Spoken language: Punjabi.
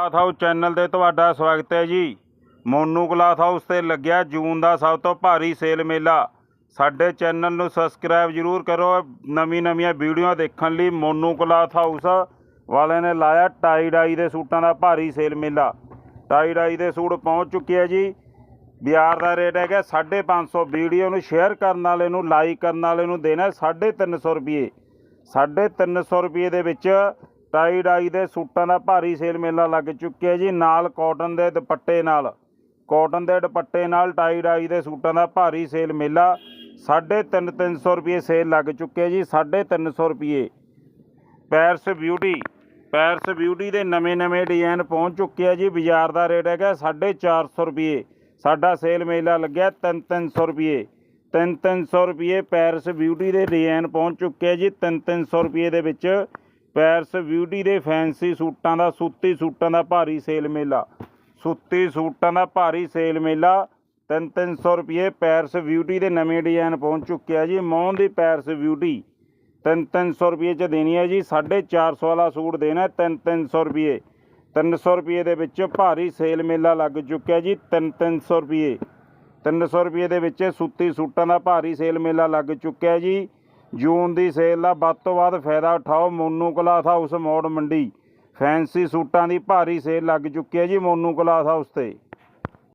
ਕਲਾਥ ਹਾਊਸ ਚੈਨਲ ਤੇ ਤੁਹਾਡਾ ਸਵਾਗਤ ਹੈ ਜੀ। ਮੋਨੂ ਕਲਾਥ ਹਾਊਸ ਤੇ ਲੱਗਿਆ ਜੂਨ ਦਾ ਸਭ ਤੋਂ ਭਾਰੀ ਸੇਲ ਮੇਲਾ। ਸਾਡੇ ਚੈਨਲ ਨੂੰ ਸਬਸਕ੍ਰਾਈਬ ਜਰੂਰ ਕਰੋ। ਨਵੀਂ ਨਵੀਆਂ ਵੀਡੀਓ ਦੇਖਣ ਲਈ ਮੋਨੂ ਕਲਾਥ ਹਾਊਸ ਵਾਲਿਆਂ ਨੇ ਲਾਇਆ ਟਾਈ ਡਾਈ ਦੇ ਸੂਟਾਂ ਦਾ ਭਾਰੀ ਸੇਲ ਮੇਲਾ। ਟਾਈ ਡਾਈ ਦੇ ਸੂਟ ਪਹੁੰਚ ਚੁੱਕੇ ਆ ਜੀ। ਬਿਆਰ ਦਾ ਰੇਟ ਹੈਗਾ 550 ਵੀਡੀਓ ਨੂੰ ਸ਼ੇਅਰ ਕਰਨ ਵਾਲੇ ਨੂੰ, ਲਾਈਕ ਕਰਨ ਵਾਲੇ ਨੂੰ ਦੇਣਾ 350 ਰੁਪਏ। 350 ਰੁਪਏ ਦੇ ਵਿੱਚ ਟਾਈ ਡਾਈ ਦੇ ਸੂਟਾਂ ਦਾ ਭਾਰੀ ਸੇਲ ਮੇਲਾ ਲੱਗ ਚੁੱਕਿਆ ਜੀ, ਨਾਲ ਕਾਟਨ ਦੇ ਦੁਪੱਟੇ ਨਾਲ। ਕਾਟਨ ਦੇ ਦੁਪੱਟੇ ਨਾਲ ਟਾਈ ਡਾਈ ਦੇ ਸੂਟਾਂ ਦਾ ਭਾਰੀ ਸੇਲ ਮੇਲਾ 350 300 ਰੁਪਏ ਸੇਲ ਲੱਗ ਚੁੱਕਿਆ ਜੀ 350 ਰੁਪਏ। ਪੈਰਸ ਬਿਊਟੀ ਪੈਰਸ ਬਿਊਟੀ ਦੇ ਨਵੇਂ-ਨਵੇਂ ਡਿਜ਼ਾਈਨ ਪਹੁੰਚ ਚੁੱਕੇ ਆ ਜੀ, ਬਾਜ਼ਾਰ ਦਾ ਰੇਟ ਹੈਗਾ 450 ਰੁਪਏ। ਸਾਡਾ ਸੇਲ ਮੇਲਾ ਲੱਗਿਆ 3-300 ਰੁਪਏ। 3-300 ਰੁਪਏ ਪੈਰਸ ਬਿਊਟੀ ਦੇ ਡਿਜ਼ਾਈਨ ਪਹੁੰਚ ਚੁੱਕੇ ਆ ਜੀ 3-300 ਰੁਪਏ ਦੇ ਵਿੱਚ ਪੈਰਸ ਬਿਊਟੀ ਦੇ ਫੈਂਸੀ ਸੂਟਾਂ ਦਾ, ਸੂਤੀ ਸੂਟਾਂ ਦਾ ਭਾਰੀ ਸੇਲ ਮੇਲਾ। ਸੂਤੀ ਸੂਟਾਂ ਦਾ ਭਾਰੀ ਸੇਲ ਮੇਲਾ 3-300 ਰੁਪਏ ਪੈਰਸ ਬਿਊਟੀ ਦੇ ਨਵੇਂ ਡਿਜ਼ਾਈਨ ਪਹੁੰਚ ਚੁੱਕਿਆ ਜੀ। ਮੌਨ ਦੀ ਪੈਰਸ ਬਿਊਟੀ 3-300 ਰੁਪਏ ਚ ਦੇਣੀ ਹੈ ਜੀ। 450 ਵਾਲਾ ਸੂਟ ਦੇਣਾ 3-300 ਰੁਪਏ। 300 ਰੁਪਏ ਦੇ ਵਿੱਚ ਭਾਰੀ ਸੇਲ ਮੇਲਾ ਲੱਗ ਚੁੱਕਿਆ ਜੀ 3-300 ਰੁਪਏ। 300 ਰੁਪਏ ਦੇ ਵਿੱਚ ਸੂਤੀ ਸੂਟਾਂ ਦਾ ਭਾਰੀ ਸੇਲ ਮੇਲਾ ਲੱਗ ਚੁੱਕਿਆ ਜੀ। ਜੂਨ ਦੀ ਸੇਲ ਦਾ ਵੱਧ ਤੋਂ ਵੱਧ ਫਾਇਦਾ ਉਠਾਓ। ਮੋਨੂ ਕਲਾਥ ਹਾਊਸ ਮੋੜ ਮੰਡੀ। ਫੈਂਸੀ ਸੂਟਾਂ ਦੀ ਭਾਰੀ ਸੇਲ ਲੱਗ ਚੁੱਕੀ ਹੈ ਜੀ ਮੋਨੂ ਕਲਾਥ ਹਾਊਸ ਤੇ।